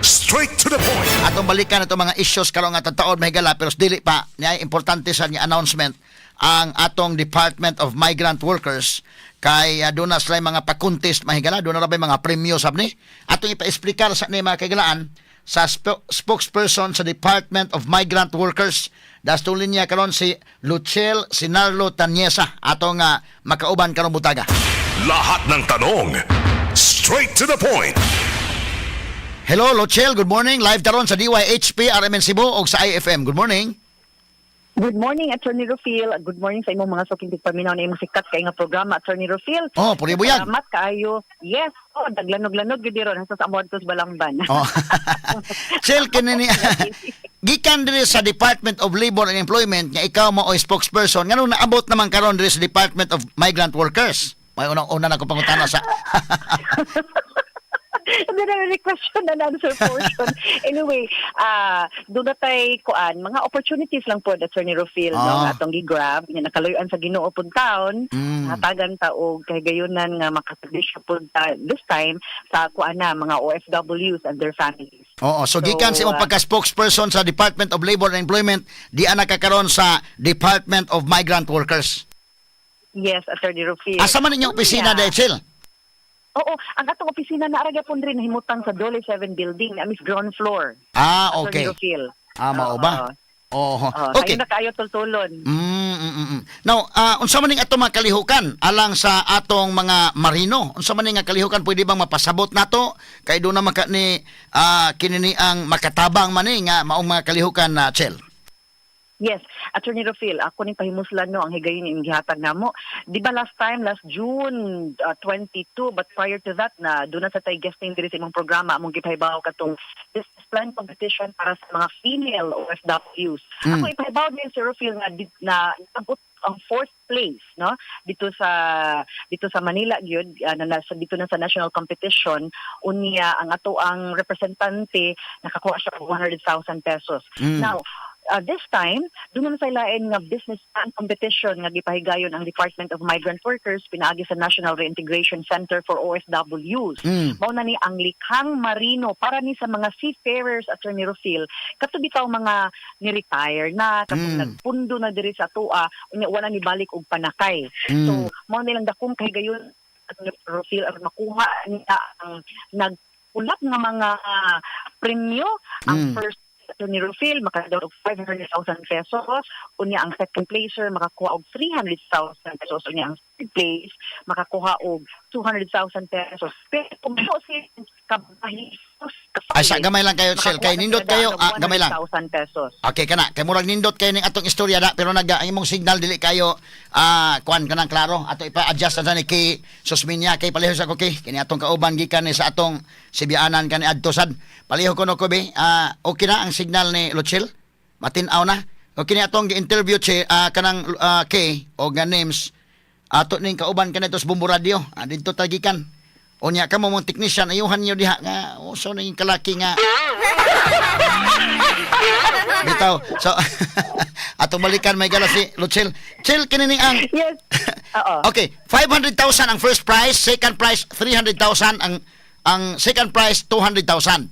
Straight to the point. Atong balikan itong mga issues karon nga taon mahigala pero dili pa niya importante sa niya announcement ang atong Department of Migrant Workers kay uh, doon na sila mga pa-contest mahigala doon na rabay mga premyo sab ni atong ipa-explicar sa ni mga kagalaan sa sp- spokesperson sa Department of Migrant Workers dastulin niya karon si Luchel Sinarlo Tanyesa atong uh, makauban karon butaga Lahat ng tanong. Straight to the point. Hello Luchel good morning live taron sa DYHP RMN Cebu o sa IFM good morning Good morning, Attorney Rufil. Good morning sa imong mga suking tigpaminaw na imong sikat kay nga programa, Attorney Rufil. Oh, puri buyag. Salamat kaayo. Yes, oh, daglanog-lanog gid ron sa amod sa Balangban. Oh. Sel kinini gikan diri sa Department of Labor and Employment nga ikaw mo spokesperson nganong naabot naman karon diri sa Department of Migrant Workers. May unang una na ko pangutana sa Na rin question and answer portion. anyway, ah doon na tayo kuan, mga opportunities lang po Attorney Rufil no, Ah. atong gi-grab nga nakaluyan sa Ginoo pud taon. Mm. Hatagan ta og kay gayunan nga makatagdisyo pud ta this time sa kuan na mga OFWs and their families. Oo, so gikan So, imong ah, pagka-spokesperson sa Department of Labor and Employment, di ana ka karon sa Department of Migrant Workers. Yes, Attorney Rufil. Asa man inyong opisina Yeah. Sel? Oo, ang atong opisina na aragya po rin himutang sa Dole 7 building na Miss ground floor. Ah, okay. Rufil. Ah, mao ba? Oo. Oo, Okay. Kayo na kayo tultulon. Mm, mm, mm, mm. Now, ah, unsa man ning ato mga kalihukan alang sa atong mga marino? Unsa man ning kalihukan pwede bang mapasabot nato kay do na maka ni ah, kinini ang makatabang man ni nga maong mga kalihukan na Chel. Yes, Attorney Rufil, ako ning pahimuslan no ang higayon yung gihatag namo. Di ba last time, last June uh, 22, but prior to that na doon na sa tay guesting diri sa imong programa among gipahibaw katong business plan competition para sa mga female OFWs. Mm. Ako ipahibaw din si Rufil na na abot ang fourth place no dito sa dito sa Manila gyud uh, na nasa dito na sa national competition unya ang ato ang representante nakakuha siya og 100,000 pesos Mm. now uh, this time doon sa ilain nga business plan competition nga gipahigayon ang Department of Migrant Workers pinaagi sa National Reintegration Center for OFWs Mm. mao na ni ang likhang marino para ni sa mga seafarers at ni Rufil kato bitaw mga ni-retire na katong Mm. nagpundo na diri sa tua unya wala ni balik og panakay Mm. so mao nilang dakong kay gayon at ni Rufil ang makuha niya ang nagpulak nga mga ah, premyo ang Mm. first ni Rufil makadaw og 500,000 pesos. Unya ang second placer makakuha og 300,000 pesos. Unya ang third place makakuha og 200,000 pesos. Pero kung mo si kabahi Ay sa gamay lang kayo Chel kay nindot kayo ah, gamay lang. 100,000 pesos. Okay kana. Kay murag nindot kayo ning atong istorya da pero nag ang imong signal dili kayo ah kuan kanang klaro. Ato ipa-adjust na ni kay susminya. Kay paliho sa ko kay. Kini atong kauban gikan ni sa atong sibianan kani adto sad. Paliho ko no ko be ah okay na ang signal ni Luchel? Matin-aw na? O kini atong gi-interview che ah, kanang ah, kay o nga names ato ning kauban kanito sa Bumbu Radio ah, dito tagikan Unya ka mo mong technician ayuhan niyo diha nga uso ning kalaki nga Bitaw. So, atong balikan may gala si Luchel. Chel, kini ang... yes oo Okay, 500,000 ang first prize, second prize 300,000, ang ang second prize 200,000.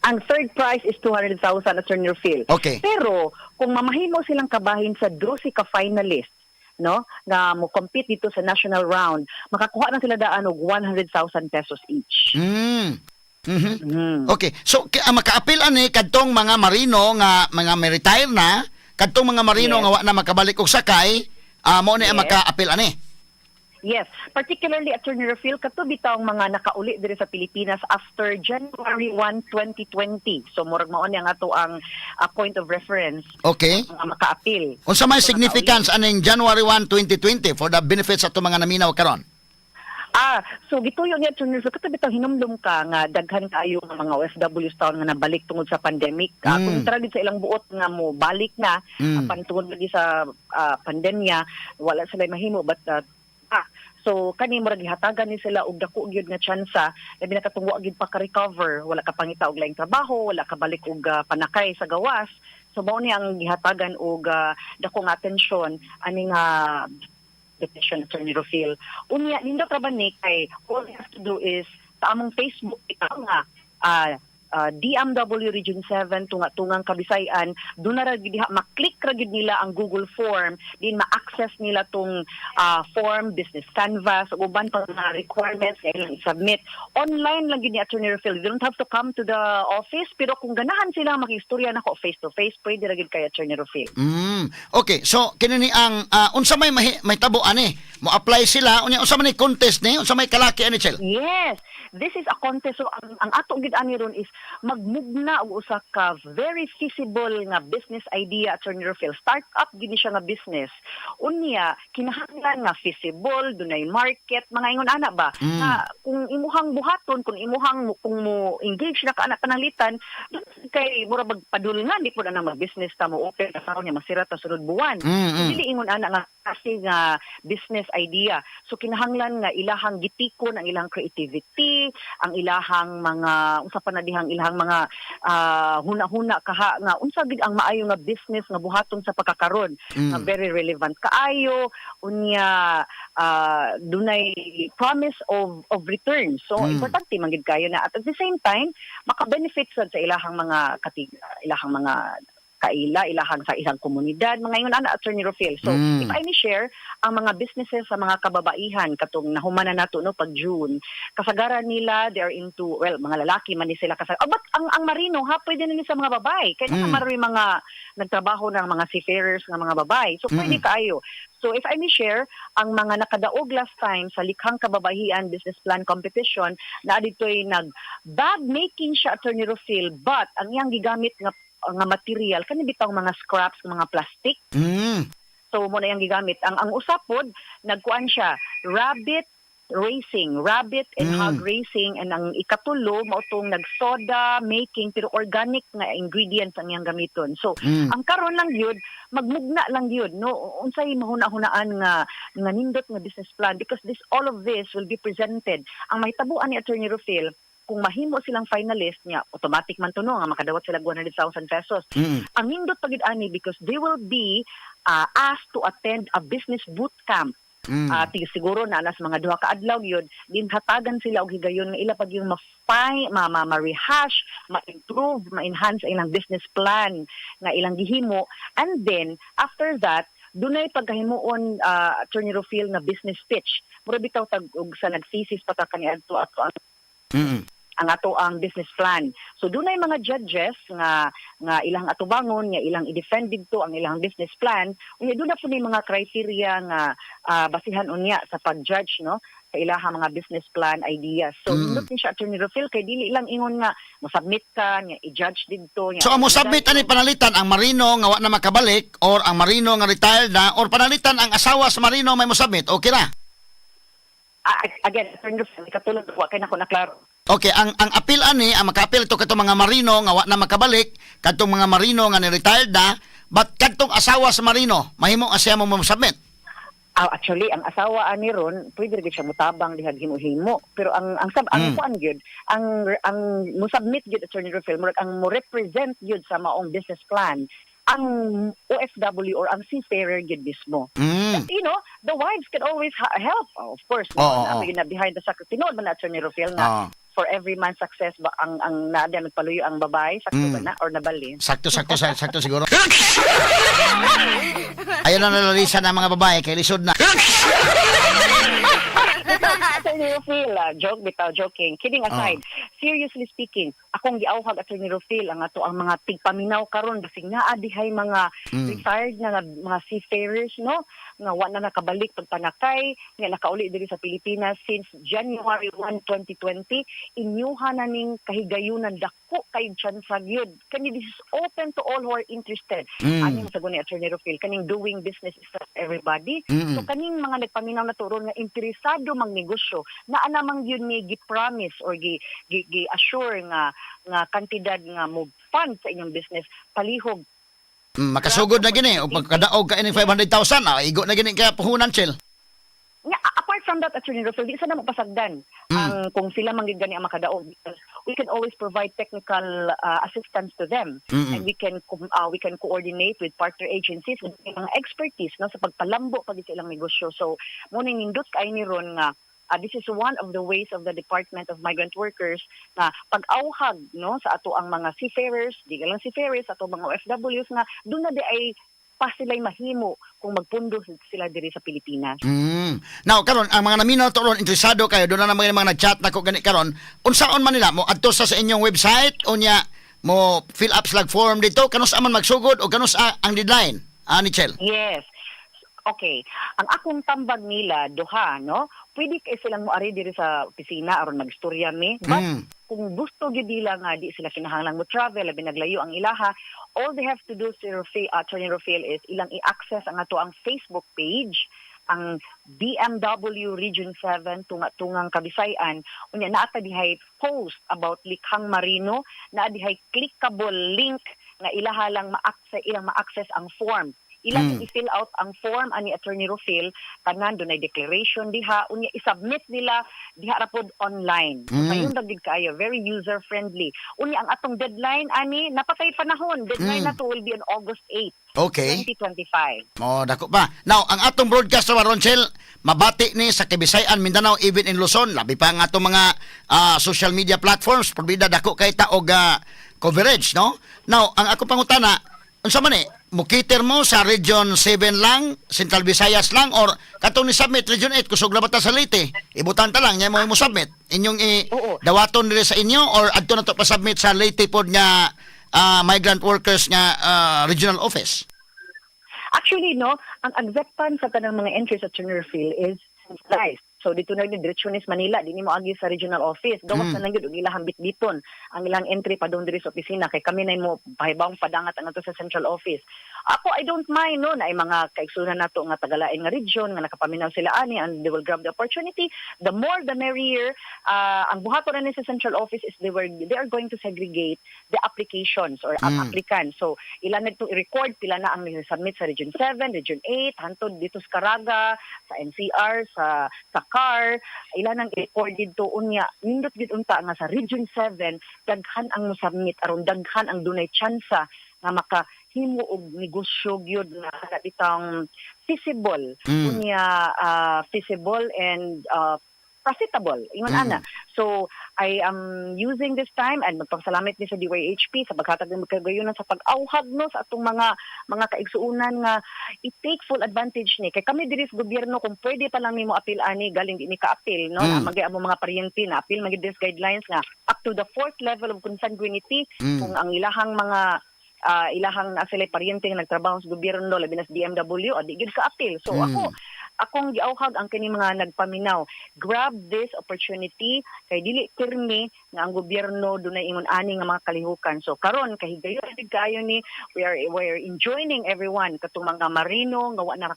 ang third prize is 200,000 at Senior Phil. Okay. Pero kung mamahimo silang kabahin sa 12 ka finalist, no, na mo compete dito sa national round, makakuha na sila daan og 100,000 pesos each. Mm. Mhm. Mm. Okay. So ang maka-appeal ani kadtong mga marino nga mga retire na, kadtong mga marino Yes. nga wa na makabalik og sakay, ah mo ni ang Yes. maka-appeal ani. Yes, particularly Attorney Rafil, kato bitaw ang mga nakauli diri sa Pilipinas after January 1, 2020. So murag mao ang ato ang ah, point of reference Okay. nga maka-appeal. Unsa may So, significance aning January 1, 2020 for the benefits ato mga naminaw karon? Ah, so gituyo niya Attorney Rafil, kato bitaw hinumdum ka nga daghan kaayo nga mga OFWs taon nga nabalik tungod sa pandemic. Ah, Mm. kontra gid sa ilang buot nga mo balik na Mm. apan tungod sa ah, pandemya, wala sila mahimo but ah, ah, So kani murag gihatagan ni sila og dako gyud nga tsansa labi na katong wa gyud pa ka-recover, wala ka pangita og laing trabaho, wala ka balik og ah, panakay sa gawas. So mao ni ang gihatagan og ah, dako nga atensyon ani nga petition attorney Rofil. Unya nindot ra ba ni kay all you have to do is sa among Facebook ikaw nga ah, ah, DMW Region 7 tunga tungang Kabisayan do na ra gid diha maklik ra gid nila ang Google form din ma-access nila tong ah, form business canvas uban pang mga requirements nga ilang submit online lang gid ni Attorney Rufil they don't have to come to the office pero kung ganahan sila makistorya nako face to face pwede ra gid kay Attorney Rufil Mm. Okay, so kinini ang ah, unsa may mahi, may tabo ani? Mo apply sila unya unsa man ni contest ni? Unsa may kalaki ani Chel? Yes, this is a contest. So, ang, ang ato gid ani ron is magmugna og usa ka very feasible nga business idea at Attorney Rufil. Start-up gid ni siya nga business. Unya, kinahanglan nga feasible, dunay market, mga ingon ana ba? Mm. Na kung imuhang buhaton, kung imuhang kung mo engage na ka ana panalitan, kay mura magpadulngan di po na mag business ta mo open na karon niya masira ta sunod buwan. Mm, mm. Dili ingon ana nga kasi nga business idea. So kinahanglan nga ilahang gitikon ang ilang creativity, ang ilahang mga unsa pa na dihang ilahang mga ah, huna-huna kaha nga unsa gid ang maayo nga business nga buhaton sa pagkakaron Mm. nga very relevant kaayo unya ah, dunay promise of of return. So Mm. importante man gid kayo na at at the same time maka-benefit sa ilahang mga katig ilahang mga kaila, ilahang sa isang komunidad, mga ingon ana Attorney Rufil. So, Mm. if I may share, ang mga businesses sa mga kababaihan, katong nahuman na nato no, pag June, kasagaran nila, they are into, well, mga lalaki man sila kasagaran. Oh, but ang, ang marino, ha, pwede na sa mga babae. Kaya Mm. mm. mga nagtrabaho ng mga seafarers ng mga babae. So, pwede Mm. kaayo. So, if I may share, ang mga nakadaog last time sa Likhang Kababaihan Business Plan Competition, na dito'y nag bag making siya Attorney Rufil, but ang iyang gigamit nga nga material kani bitaw mga scraps mga plastic. Mm. so mo na yung gigamit. Ang ang usapod nagkuan siya rabbit racing. Rabbit and Mm. hog racing. And ang ikatulo mao tong nagsoda making pero organic nga ingredients ang iyang gamiton. So Mm. ang karon lang yun magmugna lang yun. No unsay mahuna-hunaan nga nga nindot nga business plan? Because this all of this will be presented. Ang mahitabuan ni attorney Rufil kung mahimo silang finalist niya automatic man to no nga makadawat sila 100,000 pesos Mm. ang nindot pagid ani because they will be uh, asked to attend a business boot camp Mm. Tig siguro na anas mga duha ka adlaw yun din hatagan sila og higayon nga ila pag yung ma-fine ma, ma, ma-rehash ma-improve ma-enhance ang ilang business plan nga ilang gihimo and then after that dunay pagkahimuon uh, attorney Rufil nga business pitch mura bitaw tag og sa nagthesis pa ta kaniadto ato ang Mm. Ang ato ang business plan. So dunay mga judges nga nga ilang atubangon nga ilang i-defend dito ang ilang business plan. Unya doon na po ni mga criteria nga ah, basihan unya sa pag-judge no sa ilahang mga business plan ideas. So Mm. mm. ni siya Attorney Rufil kay dili lang ingon nga mo-submit ka nga i-judge dito nga So amo submit ani panalitan ang marino nga wa na makabalik or ang marino nga retired na or panalitan ang asawa sa marino may mo submit. Okay ra. Ah, again Attorney Rufil katulad wa kay nako na klaro. Okay, ang ang appeal ani, ang maka-appeal to katong mga marino nga wa na makabalik, katong mga marino nga ni-retired na, but katong asawa sa marino, mahimo asya mo mo submit. Ah, actually, ang asawa ani ron, pwede rin siya mutabang dihag himo-himo. Pero ang ang sab ang Mm. kuan gyud, ang ang mo submit gyud attorney Rufil, murag ang mo represent gyud sa maong business plan ang OFW or ang seafarer gyud mismo. Mm. You know, the wives can always ha- help. Oh, of course, Oo, no, na, na behind the success. Tinood man na attorney Rufil nga Ah. For every man success ba ang ang naada nagpaluyo ang babae sakto Mm. ba na or nabali. Sakto, sakto, sa- sakto siguro. Ayun na nalalisa ng mga babae, kay lisod na. Attorney Rufil, ah, joke bitaw, joking. Kidding aside, seriously speaking, akong giawhag Attorney Rufil ang ato ang mga tigpaminaw karon basig naa dihay mga Mm. retired na nga mga seafarers no nga wa na nakabalik pagpanakay nga nakauli diri sa Pilipinas since January 1, 2020 inyuha na ning kahigayunan dako kay tsansa gyud kani this is open to all who are interested Mm. ani mo sagon ni Attorney Rufil kaning doing business is for everybody Mm. so kaning mga nagpaminaw na turon nga interesado magnegosyo na anamang yun ni gi-promise or gi, gi, gi-assure nga nga kantidad nga mo fund sa inyong business palihog. Mm, Makasugod na gini, o pagkadaog ka ini 500,000, ah, igo na gini kaya puhunan, chill. nga apart from that attorney Rufil di sa na mapasagdan ang kung sila man gid gani ang makadaog because we can always provide technical uh, assistance to them. Mm-mm. and we can uh, we can coordinate with partner agencies with mga expertise no sa pagpalambo pag sa ilang negosyo. So mo nindot kay ni ron nga uh, this is one of the ways of the Department of Migrant Workers na pag-awhag no sa ato ang mga seafarers, di ka lang seafarers, ato mga OFWs nga doon na di ay pa sila'y mahimo kung magpundo sila diri sa Pilipinas. Mm. Now karon ang mga naminaw to ron interesado kayo doon na mga mga nag-chat nako gani karon unsaon man nila mo adto sa sa inyong website unya mo fill up slag form dito kanus man magsugod o kanus ang deadline ah Nichel Yes. Okay. Ang akong tambag nila, duha, no? Pwede kay silang moari diri sa opisina aron magstorya mi. But Mm. kung gusto gyud nila nga di sila kinahanglan mo travel, labi naglayo ang ilaha, all they have to do si Rafael, Attorney Rafael is ilang i-access ang ato ang Facebook page ang BMW Region 7 tunga-tungang Kabisayan unya naa ta dihay post about likhang marino naa dihay clickable link nga ilaha lang ma-access ilang ma-access ang form ilang Mm. i-fill out ang form ani attorney Rufil tanan dunay declaration diha unya i-submit nila diha ra pod online Mm. Mayon gid kaayo very user friendly unya ang atong deadline ani napatay panahon deadline Mm. na to will be on August 8 okay 2025 Oh, dako pa. Now, ang atong broadcast sa Ronchel, mabati ni sa Kibisayan, Mindanao, even in Luzon, labi pa ang atong mga ah, social media platforms, probida dako kay ta og ah, coverage, no? Now, ang ako pangutana, unsa man eh, mukiter mo sa Region 7 lang, Central Visayas lang, or katong ni submit Region 8, kusog na ta sa Leyte? Ibutan ta lang, niya mo mo submit. Inyong i Oo. dawaton nila sa inyo, or adto na to pa submit sa Leyte pod nga ah, migrant workers nga ah, regional office? Actually, no, ang acceptance sa tanang mga entries sa Tunerfield is centralized. So dito na yung diretsyon is Manila, di ni mo agi sa regional office. Gawas Mm. na lang yun, og ilang bit-biton. Ang ilang entry pa doon diri sa opisina kay kami na mo pahibawang padangat ang ato sa central office. Ako I don't mind no na mga kaigsunan nato nga tagalain nga region nga nakapaminaw sila ani and they will grab the opportunity. The more the merrier. Ah, ang buhaton na ni sa central office is they were they are going to segregate the applications or Mm. applicants. So ilan na i-record pila na ang submit sa region 7, region 8, hantod dito sa Caraga, sa NCR, sa sa CAR, ilan ang i-record dito unya. Nindot gid unta nga sa region 7 daghan ang mo-submit aron daghan ang dunay tsansa nga makahimo og negosyo gyud kana bitang feasible Mm. unya ah, feasible and ah, profitable ingon Mm. ana so I am using this time and magpasalamat ni sa DYHP sa paghatag ng magkagayunan sa pag-awhag no sa atong mga mga kaigsuunan nga i-take full advantage ni kay kami diri sa gobyerno kung pwede pa lang nimo apil ani galing di ni ka-apil no Mm. magay amo mga paryente na apil magid guidelines nga up to the fourth level of consanguinity Mm. kung ang ilahang mga ah, ilahang na sila paryente nga nagtrabaho sa gobyerno labi na sa DMW adi gyud ka apil so Mm. ako akong giawhag ang kini mga nagpaminaw. Grab this opportunity. Kay dili pirmi nga ang gobyerno dunay ingon ani nga mga kalihukan. So karon kahigayon gid kaayo ni we are we are enjoining everyone. Katong mga marino nga wa na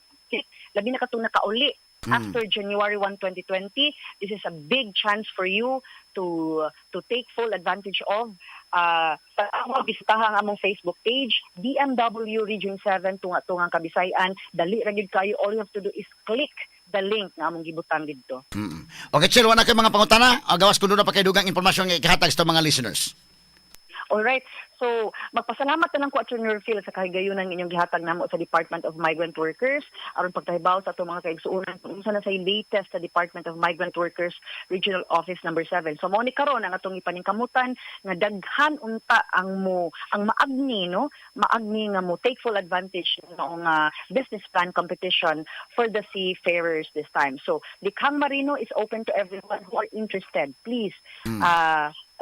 labi na katong nakauli. Mm. after January 1, 2020 this is a big chance for you to to take full advantage of uh, sa ako bisitahan among Facebook page BMW Region 7 tunga tungang Kabisayan dali ra gid kayo all you have to do is click the link nga among gibutang didto Mm. Okay, Chil, wala kay mga pangutana. O, gawas ko na pa kay dugang impormasyon nga ikahatag sa mga listeners. All right. So, magpasalamat na lang ko Attorney Phil sa kahigayunan inyong gihatag namo sa Department of Migrant Workers aron pagtahibaw sa atong mga kaigsuonan kung unsa na sa latest sa Department of Migrant Workers Regional Office number 7. So, mao ni karon ang atong ipaningkamutan nga daghan unta ang mo ang maagni no, maagni nga mo take full advantage ng uh, business plan competition for the seafarers this time. So, Likhang Marino is open to everyone who are interested. Please,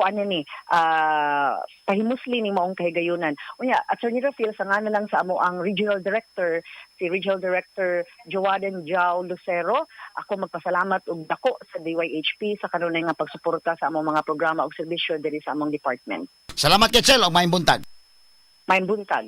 ah kuan ni ah pahimusli ni maong kahigayunan. Unya, Attorney Rafael sa nga na lang sa amo ang Regional Director, si Regional Director Joaden Jao Lucero. Ako magpasalamat og dako sa DYHP sa kanunay nga pagsuporta sa among mga programa ug serbisyo diri sa among department. Salamat kay Chil, o may buntag. Maayong buntag.